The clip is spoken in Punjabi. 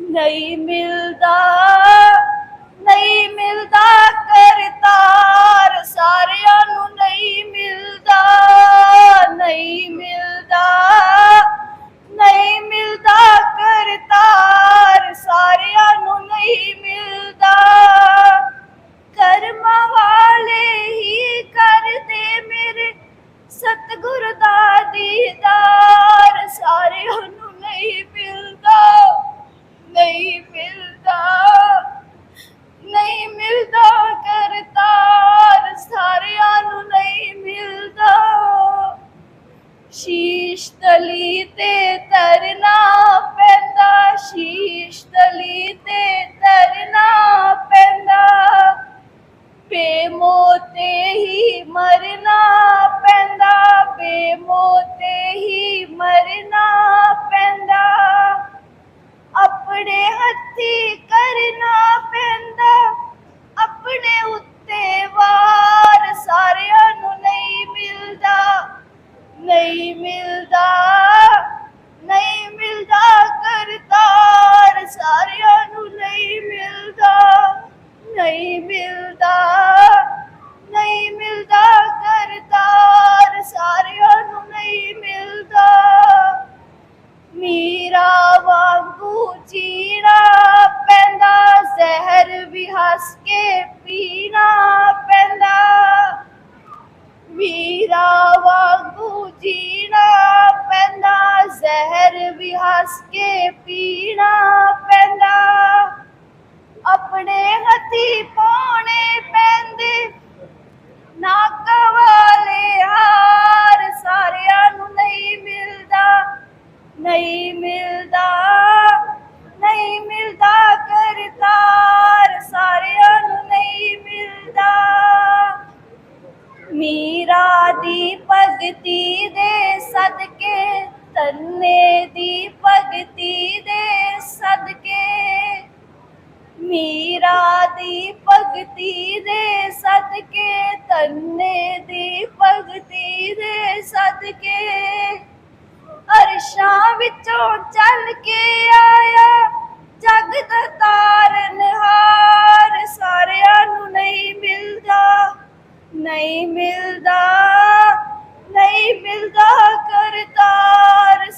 ਨਹੀਂ ਮਿਲਦਾ ਨਹੀਂ ਮਿਲਦਾ। ਤਲੀ ਤੇ ਤਰਨਾ ਪੈਂਦਾ ਸ਼ੀਸ਼ ਤਲੀ ਤੇ ਤਰਨਾ ਪੈਂਦਾ। ਬੇਮੋਤੇ ਹੀ ਮਰਨਾ ਪੈਂਦਾ ਬੇਮੋਤੇ ਹੀ ਮਰਨਾ ਪੈਂਦਾ। ਆਪਣੇ ਹੱਥੀ ਕਰਨਾ ਪੈਂਦਾ, ਆਪਣੇ ਉੱਤੇ ਵਾਰ ਨਹੀਂ ਮਿਲਦਾ ਨਹੀਂ ਮਿਲਦਾ ਕਰਤਾਰ ਸਾਰਿਆਂ ਨੂੰ ਨਹੀਂ ਮਿਲਦਾ। ਮੀਰਾ ਵਾਂਗੂ ਜੀਣਾ ਪੈਂਦਾ, ਜ਼ਹਿਰ ਵੀ ਹੱਸ ਕੇ ਪੀਣਾ ਪੈਂਦਾ। ਮੀਰਾ ਵਾਂਗੂ ਜੀਣਾ ਪੈਂਦਾ, ਜ਼ਹਿਰ ਵੀ ਹੱਸ ਕੇ ਪੀਣਾ ਪੈਂਦਾ। ਆਪਣੇ ਹੱਥੀ ਪਾਉਣੇ ਪੈਂਦੇ। ਨੱਕ ਵਾਲੇ ਹਾਰ ਸਾਰਿਆਂ ਨੂੰ ਨਹੀਂ ਮਿਲਦਾ। ਨਹੀਂ ਮਿਲਦਾ ਨਹੀਂ ਮਿਲਦਾ ਕਰਤਾਰ ਸਾਰਿਆਂ ਨੂੰ ਨਹੀਂ ਮਿਲਦਾ। ਮੀਰਾ ਦੀ ਭਗਤੀ ਦੇ ਸਦਕੇ, ਤੰਨੇ ਦੀ ਭਗਤੀ ਭਗਤੀ ਸਦਕੇ ਤੰਨੇ ਦੀ ਭਗਤੀ ਦੇ ਸਦਕੇ। ਅਰਸ਼ਾਂ ਵਿੱਚੋਂ ਚੱਲ ਕੇ ਆਇਆ, ਜਗ ਦਾ ਤਾਰਨਹਾਰ ਸਾਰਿਆਂ ਨੂੰ ਨਹੀਂ ਮਿਲਦਾ ਨਹੀਂ ਮਿਲਦਾ ਨਹੀਂ ਮਿਲਦਾ ਕਰਤਾਰ